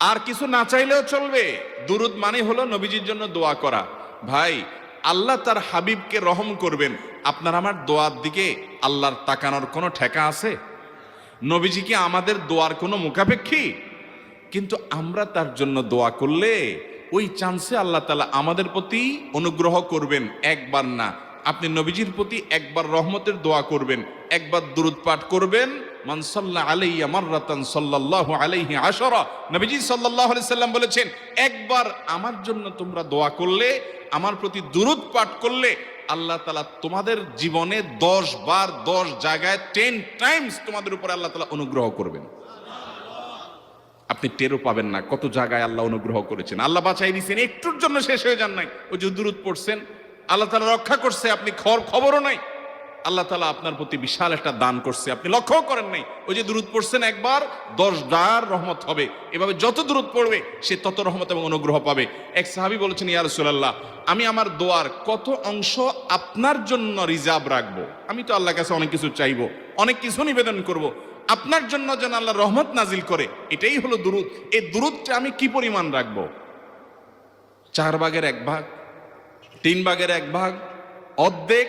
আর কিছু না চাইলেও চলবে। দুরুদ মানে হলো নবীজির জন্য দোয়া করা। ভাই, আল্লাহ তার হাবিবকে রহম করবেন। আপনার আমার দোয়ার দিকে আল্লাহর তাকানোর কোনো ঠেকা আছে? নবীজি কি আমাদের দোয়ার কোনো মুখাপেক্ষী? কিন্তু আমরা তার জন্য দোয়া করলে ওই চান্সে আল্লাহ তালা আমাদের প্রতি অনুগ্রহ করবেন একবার না। আপনি নবীজির প্রতি একবার রহমতের দোয়া করবেন, একবার দুরুদ পাঠ করবেন মান সাল্লা আলাইয়া মাররাতান সাল্লাল্লাহু আলাইহি আশরা। নবীজি সাল্লাল্লাহু আলাইহি সাল্লাম বলেছেন, একবার আমার জন্য তোমরা দোয়া করলে, আমার প্রতি দুরুদ পাঠ করলে, আল্লাহ তালা তোমাদের জীবনে দশ বার দশ জায়গায় টেন টাইমস তোমাদের উপরে আল্লাহ তালা অনুগ্রহ করবেন। আপনি টেরও পাবেন না কত জায়গায় আল্লাহ অনুগ্রহ করেছেন। আল্লাহ বাঁচাই দিয়েছেন একটুর জন্য শেষ হয়ে যান নাই। ওই যে দূরত পড়ছেন, আল্লাহ তালা রক্ষা করছে, আপনি খবর খবরও নাই। আল্লাহ তালা আপনার প্রতি বিশাল একটা দান করছে। আপনি লক্ষ্য করেন নাই, ওই যে দূরত পড়ছেন একবার, দশ ডার রহমত হবে। এভাবে যত দূরত পড়বে, সে তত রহমত এবং অনুগ্রহ পাবে। এক সাহাবি বলেছেন, ইয়া রাসূলুল্লাহ, আমি আমার দোয়ার কত অংশ আপনার জন্য রিজার্ভ রাখব? আমি তো আল্লাহর কাছে অনেক কিছু চাইব, অনেক কিছু নিবেদন করব। আপনার জন্য যেন আল্লাহ রহমত নাজিল করে। এটাই হলো দুরুদ। এই দুরুদটা আমি কি পরিমাণ রাখব? চার ভাগের এক ভাগ, তিন ভাগের এক ভাগ, অর্ধেক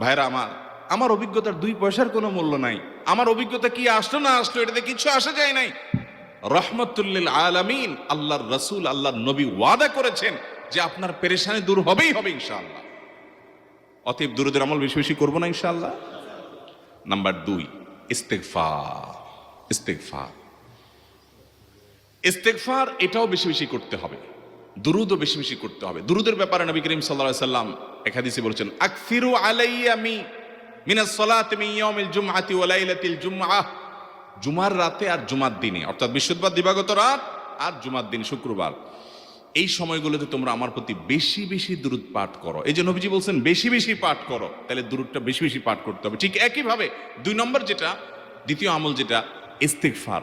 ভাইরা, আমার আমার অভিজ্ঞতার দুই পয়সার কোনো মূল্য নাই। আমার অভিজ্ঞতা কি আসলো না আসলো, এটাতে কিছু আসা যায় নাই। রহমতুল্লিল আলামিন আল্লাহর রসুল, আল্লাহর নবী ওয়াদা করেছেন যে আপনার পেরেশানি দূর হবেই হবে ইনশাআল্লাহ। অতএব দুরুদের আমল বেশি বেশি করব না ইনশাআল্লাহ। নাম্বার দুই ইস্তেকফার ইস্তেকফার ইস্তেকফার এটাও বেশি বেশি করতে হবে। দুরুদও বেশি বেশি করতে হবে। দুরুদের ব্যাপারে নবী করিম আলাইহি সাল্লাম এক হাদিসে বলেছেন, আকফিরু আলাইয়া মি মিনাস সালাতি ইয়াউমিল জুমআতি ওয়া লাইলাতিল জুমআহ জুমার রাতে আর জুমার দিনে, অর্থাৎ বৃহস্পতিবার দিবাগত রাত আর জুমার দিন শুক্রবার। এই সময়গুলোতে তোমরা আমার প্রতি বেশি বেশি দূরত পাঠ করো। এই যে নবীজি বলছেন, বেশি বেশি পাঠ করো, তাহলে দূরতটা বেশি বেশি পাঠ করতে হবে। ঠিক একইভাবে দুই নম্বর যেটা, দ্বিতীয় আমল যেটা ইস্তেকফার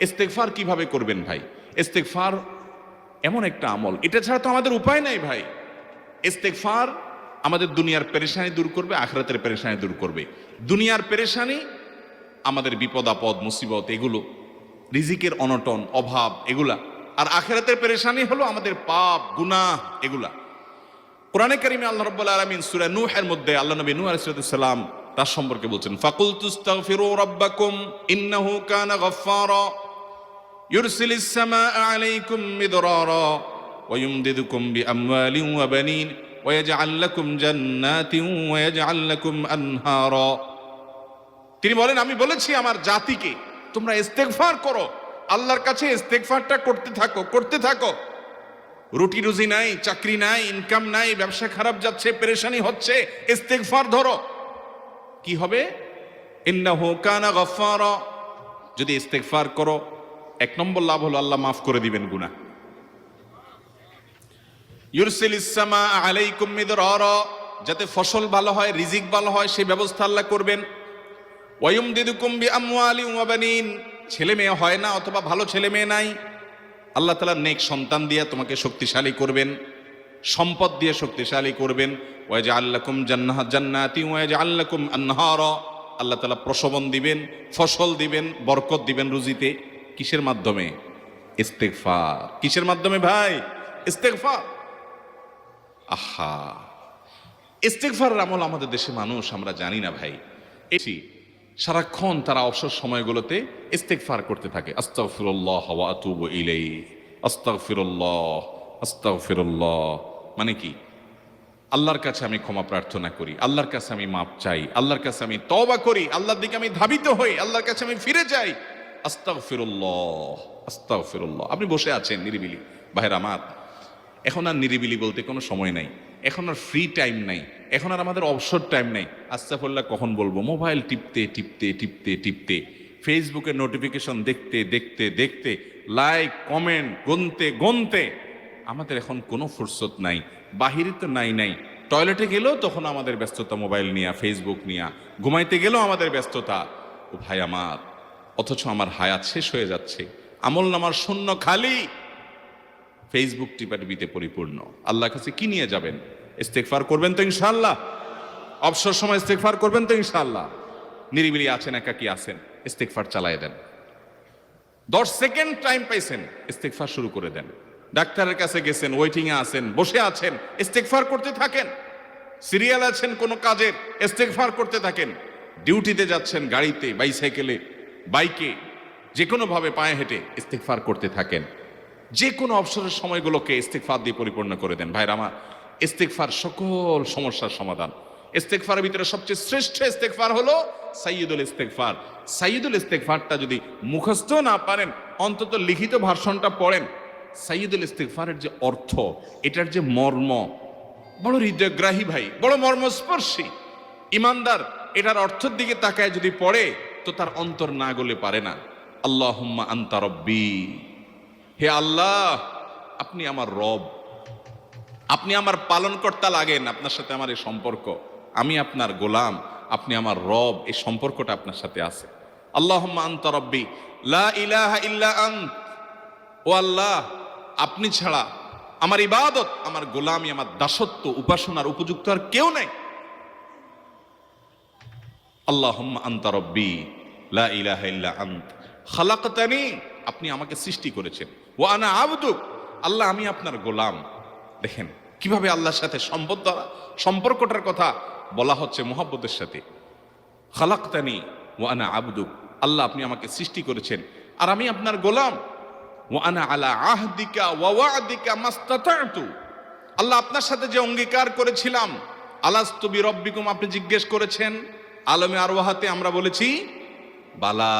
ইস্তেকফার কীভাবে করবেন ভাই? ইস্তেকফার এমন একটা আমল। এটা ছাড়া তো আমাদের উপায় নাই ভাই। ইস্তেকফার আমাদের দুনিয়ার পেরেশানি দূর করবে, আখরাতের পেরেশানি দূর করবে। দুনিয়ার পেরেশানি আমাদের বিপদ, আপদ, মুসিবত, এগুলো, রিজিকের অনটন, অভাব, এগুলা। আর আখেরাতের পেরেশানি হলো আমাদের পাপ, গুনাহ, এগুলা। কোরআনে কারিমে আল্লাহ রাব্বুল আলামিন সূরা নূহের মধ্যে আল্লাহ নবী নূহ আলাইহিস সালাম তার সম্পর্কে বলছেন ফাকুল তুস্তাগফিরু রাব্বাকুম ইন্নাহু কানা গাফফারা। ইউরসিলিস সামাআ আলাইকুম মিদরারা ويمددكم بأموال وبنين ويجعل لكم جنات ويجعل لكم أنهارا তিনি বলেন আমি বলেছি আমার জাতিকে তোমরা ইস্তেগফার করো আল্লাহর কাছে ইস্তেগফারটা করতে থাকো করতে থাকো রুটি রুজি নাই চাকরি নাই ইনকাম নাই ব্যবসা খারাপ যাচ্ছে পেরেশানি হচ্ছে ইস্তেগফার ধরো কি হবে ইন্নাহু কানা গফফারা যদি ইস্তেগফার করো এক নম্বর লাভ হলো আল্লাহ মাফ করে দিবেন গুনাহ। ইউরসিলিস সামা আলাইকুম মিদরারা, যাতে ফসল ভালো হয়, রিজিক ভালো হয় সেই ব্যবস্থা আল্লাহ করবেন। ওয়ুম দিদুকুম বি আমওয়ালি ওয়া ছেলে মেয়ে হয় না অথবা ভালো ছেলে মেয়ে নাই, আল্লাহ তালা নেক সন্তান দিয়ে তোমাকে শক্তিশালী করবেন, সম্পদ দিয়ে শক্তিশালী করবেন। ওয়াজ আল্লাকুম জান্নাহ জান্নাতি ওয়াজ আল্লাকুম আনহার, আল্লাহ তালা প্রসবন দিবেন, ফসল দিবেন, বরকত দিবেন রুজিতে। কিসের মাধ্যমে? ইস্তেগফার। কিসের মাধ্যমে ভাই? ইস্তেগফার। আহা। ইস্তেগফারের আমল আমাদের দেশে মানুষ, আমরা জানি না ভাই। এটি সারাক্ষণ তারা অবসর সময়গুলোতে ইস্তেগফার করতে থাকে। আস্তাগফিরুল্লাহ ওয়া আতুবু ইলাই আস্তাগফিরুল্লাহ আস্তাগফিরুল্লাহ। মানে কি? আল্লাহর কাছে আমি ক্ষমা প্রার্থনা করি, আল্লাহর কাছে আমি মাপ চাই, আল্লাহর কাছে আমি তওবা করি, আল্লাহর দিকে আমি ধাবিত হই, আল্লাহর কাছে আমি ফিরে যাই। আস্তাগফিরুল্লাহ আস্তাগফিরুল্লাহ। আপনি বসে আছেন নিরিবিলি। ভাইরা আমার এখন আর নিরিবিলি বলতে কোনো সময় নাই। এখন আর ফ্রি টাইম নাই। এখন আর আমাদের অবসর টাইম নাই। আস্তাফুল্লাহ কখন বলব? মোবাইল টিপতে টিপতে টিপতে টিপতে। ফেসবুকের নোটিফিকেশন দেখতে দেখতে দেখতে লাইক কমেন্ট গুনতে গুনতে। আমাদের এখন কোনো ফুরসত নাই। বাহিরে তো নাই নাই। টয়লেটে গেলেও তখন আমাদের ব্যস্ততা মোবাইল নিয়া ফেসবুক নিয়া। ঘুমাইতে গেলেও আমাদের ব্যস্ততা। ও ভাই, আমার অথচ আমার হায়াত শেষ হয়ে যাচ্ছে। আমল নামার শূন্য খালি। ফেসবুক টিপাটিপিতে পরিপূর্ণ। আল্লাহ কাছে কি নিয়ে যাবেন? ইস্তেকফার করবেন তো ইনশাল্লাহ অবসর সময় ইস্তেকফার করবেন তো ইনশাল্লাহ নিরিবিলি আছেন, একাকি আছেন। ইস্তেকফার চালায় দেন। দশ সেকেন্ড টাইম পাইছেন। ইস্তেকফার শুরু করে দেন। ডাক্তারের কাছে গেছেন ওয়েটিং এ আছেন, বসে আছেন ইস্তেকফার করতে থাকেন। সিরিয়াল আছেন কোনো কাজের ইস্তেকফার করতে থাকেন। ডিউটিতে যাচ্ছেন গাড়িতে, বাইসাইকেলে বাইকে যে কোনো ভাবে পায়ে হেঁটে ইস্তেকফার করতে থাকেন। যে কোনো অবসরের সময়গুলোকে ইস্তেকফার দিয়ে পরিপূর্ণ করে দেন। ভাইরা, আমার ইস্তেকফার সকল সমস্যার সমাধান। ইস্তেকফারের ভিতরে সবচেয়ে শ্রেষ্ঠ ইস্তেকফার হলো সাইয়দুল ইস্তেকফার সাইয়দুল ইস্তেকফারটা যদি মুখস্থ না পারেন, অন্তত লিখিত ভাষণটা পড়েন সাইয়দুল ইস্তেকফারের যে অর্থ, এটার যে মর্ম, বড় হৃদয়গ্রাহী ভাই, বড় মর্মস্পর্শী। ইমানদার, এটার অর্থের দিকে তাকায় যদি পড়ে তো তার অন্তর না গলে পারে না। আল্লাহ আন্তা রব্বি। হে আল্লাহ, আপনি আমার রব। আপনি আমার পালনকর্তা লাগেন আপনার সাথে আমার এই সম্পর্ক। আমি আপনার গোলাম, আপনি আমার রব, এই সম্পর্কটা আপনার সাথে আছে। আল্লাহ আন্ত রব্বি। লা ও আল্লাহ, আপনি ছাড়া আমার ইবাদত, আমার গোলামি, আমার দাসত্ব, উপাসনার উপযুক্ত আর কেউ নেই। আল্লাহ আন্ত রব্বি, লা ইলাহা ইল্লা আন্ত। খালাকতানি, আপনি আমাকে সৃষ্টি করেছেন। ও আনা আবদুক, আল্লাহ আমি আপনার গোলাম। দেখেন, কীভাবে আল্লাহর সাথে সম্পদ সম্পর্কটার কথা বলা হচ্ছে মোহাব্বতের সাথে। খালাক্তানি ওয়ানা আবদুক, আল্লাহ আপনি আমাকে সৃষ্টি করেছেন। আর আমি আপনার গোলাম। ওয়ানা আলা আহদিকা ওয়াওয়াদিকা মাস্তাতাতু। আল্লাহ আপনার সাথে যে অঙ্গীকার করেছিলাম আলাস্তুবি রব্বিকুম, আপনি জিজ্ঞেস করেছেন আলমে আরওয়াহাতে আমরা বলেছি, বালা।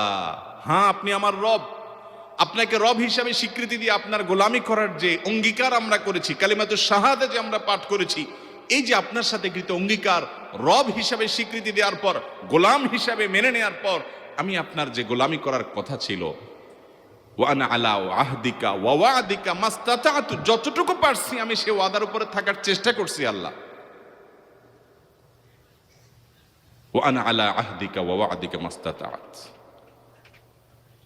হ্যাঁ আপনি আমার রব। আপনাকে রব হিসাবে স্বীকৃতি দিয়ে আপনার গোলামি করার যে অঙ্গীকার আমরা করেছি কালিমাতুর শাহাদে যে আমরা পাঠ করেছি, এই যে আপনার সাথে কৃত অঙ্গীকার, রব হিসাবে স্বীকৃতি দেওয়ার পর, গোলাম হিসাবে মেনে নেওয়ার পর, আমি আপনার যে গোলামি করার কথা ছিল আলা আহদিকা যতটুকু পারছি আমি সে ওয়াদার উপরে থাকার চেষ্টা করছি আল্লাহ। মাস্তাতাত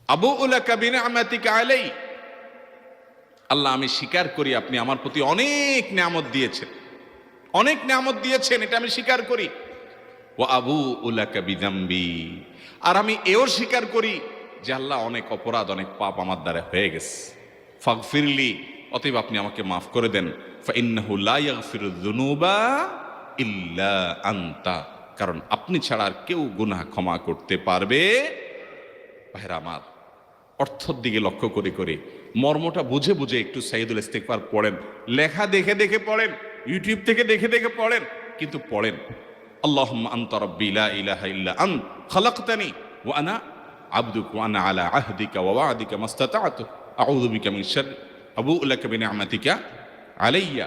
আবু আল্লাহ আমি স্বীকার করি আপনি আমার প্রতি অনেক নিয়ামত দিয়েছেন। অনেক নিয়ামত দিয়েছেন, এটা আমি স্বীকার করি। ও আবু উলাকা বিদাম্বি আর আমি এও স্বীকার করি যে আল্লাহ অনেক অপরাধ, অনেক পাপ আমার দ্বারা হয়ে গেছে। ফাগফিরলি, অতএব আপনি আমাকে মাফ করে দেন। ফাইন্নাহু লা ইয়াগফিরু যুনুবা ইল্লা আনতা। কারণ আপনি ছাড়া আর কেউ গুনাহ ক্ষমা করতে পারবে। ভাইরা আমার, অর্থর দিকে লক্ষ্য করে করে মর্মটা বুঝে বুঝে একটু সাইদুল ইস্তেকবার পড়েন। লেখা দেখে দেখে পড়েন, ইউটিউব থেকে দেখে দেখে পড়েন, কিন্তু পড়েন। আল্লাহ আন্ত রব্বি লা ইলাহা ইল্লা আন খালাকতানি ওয়া আনা আবদুক ওয়া আনা আলা আহদিকা ওয়া ওয়াদিকা মাস্তাতাতু। আউযু বিকা মিন শার আবু লাকা বিনিআমাতিকা আলাইয়া।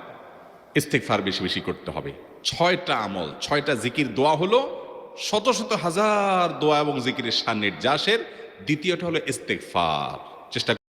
ইস্তেগফার বেশি বেশি করতে হবে। ছয়টা আমল, ছয়টা জিকির দোয়া হলো শত শত হাজার দোয়া এবং জিকিরের সান্নিধ্যাসের দ্বিতীয়টা হলো ইস্তেকফার চেষ্টা